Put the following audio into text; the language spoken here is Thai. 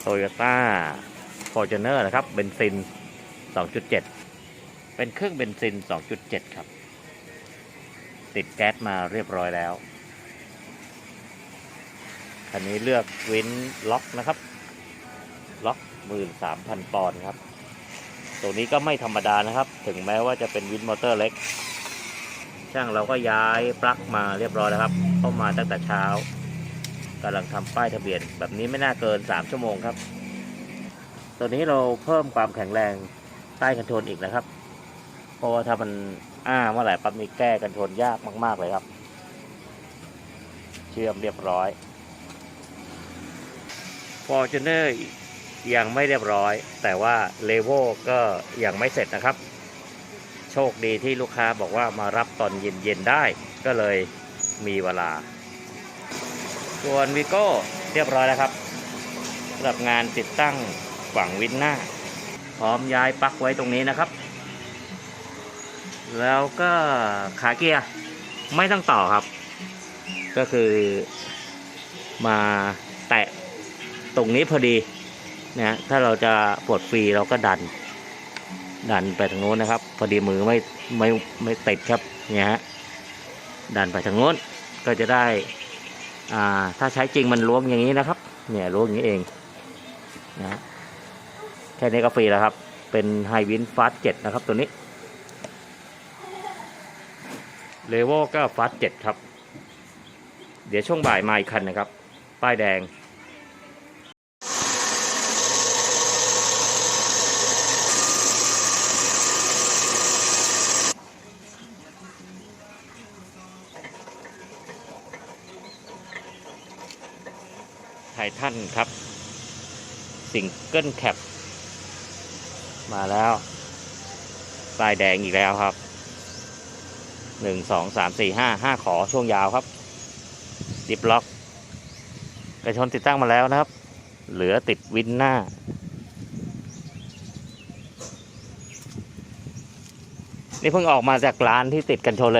โตโยต้าฟอร์จูเนอร์นะครับเบนซิน 2.7 เป็นเครื่องเบนซิน 2.7 ครับ ติดแก๊สมาเรียบร้อยแล้ว คันนี้เลือกวินล็อกนะครับ ล็อก 13,000 ปอนด์ครับ ตัวนี้ก็ไม่ธรรมดานะครับ ถึงแม้ว่าจะเป็นวินมอเตอร์เล็ก ช่างเราก็ย้ายปลั๊กมาเรียบร้อยแล้วครับ เข้ามาตั้งแต่เช้า กำลังทำป้ายทะเบียน แบบนี้ไม่น่าเกิน 3 ชั่วโมงครับ ตัวนี้เราเพิ่มความแข็งแรงใต้กันชนอีกนะครับ เพราะว่าถ้ามันอ้าเมื่อไหร่ปั๊บนี้แก้กันชนยากมาก ๆเลยครับ เชื่อมเรียบร้อยฟอร์จูเนอร์ยังไม่เรียบร้อย แต่ว่าเลโวลก็ยังไม่เสร็จนะครับ โชคดีที่ลูกค้าบอกว่ามารับตอนเย็น ๆ ได้ ก็เลยมีเวลา ส่วนวิโก้เรียบร้อยแล้วครับสำหรับงานติดตั้งฝั่งวินหน้า พร้อมย้ายปลั๊กไว้ตรงนี้นะครับ แล้วก็ขาเกียร์ไม่ต้องต่อครับ ก็คือมาแตะตรงนี้พอดีนะฮะถ้าเราจะปลดฟรีเราก็ดัน ดันไปทางโน้นนะครับ พอดีมือไม่ไม่ไม่ติดครับเนี่ยฮะดันไปทางโน้นก็จะได้ อ่าถ้าใช้จริงมันล้วงอย่างนี้นะครับ เนี่ยล้วงอย่างนี้เองนะแค่นี้ก็ฟรีแล้วครับ เป็นไฮวินฟาสเจ็ดนะครับตัวนี้เลเวลก็ฟาสเจ็ดครับ เดี๋ยวช่วงบ่ายมาอีกคันนะครับ ป้ายแดง ไททันครับสิงเกิลแคปมาแล้วป้ายแดงอีกแล้วครับหนึ่งสองสามสี่ห้าห้าขอช่วงยาวครับ ดิบล็อกกระชนติดตั้งมาแล้วนะครับ เหลือติดวินหน้า นี่เพิ่งออกมาจากร้านที่ติดกันชนเลย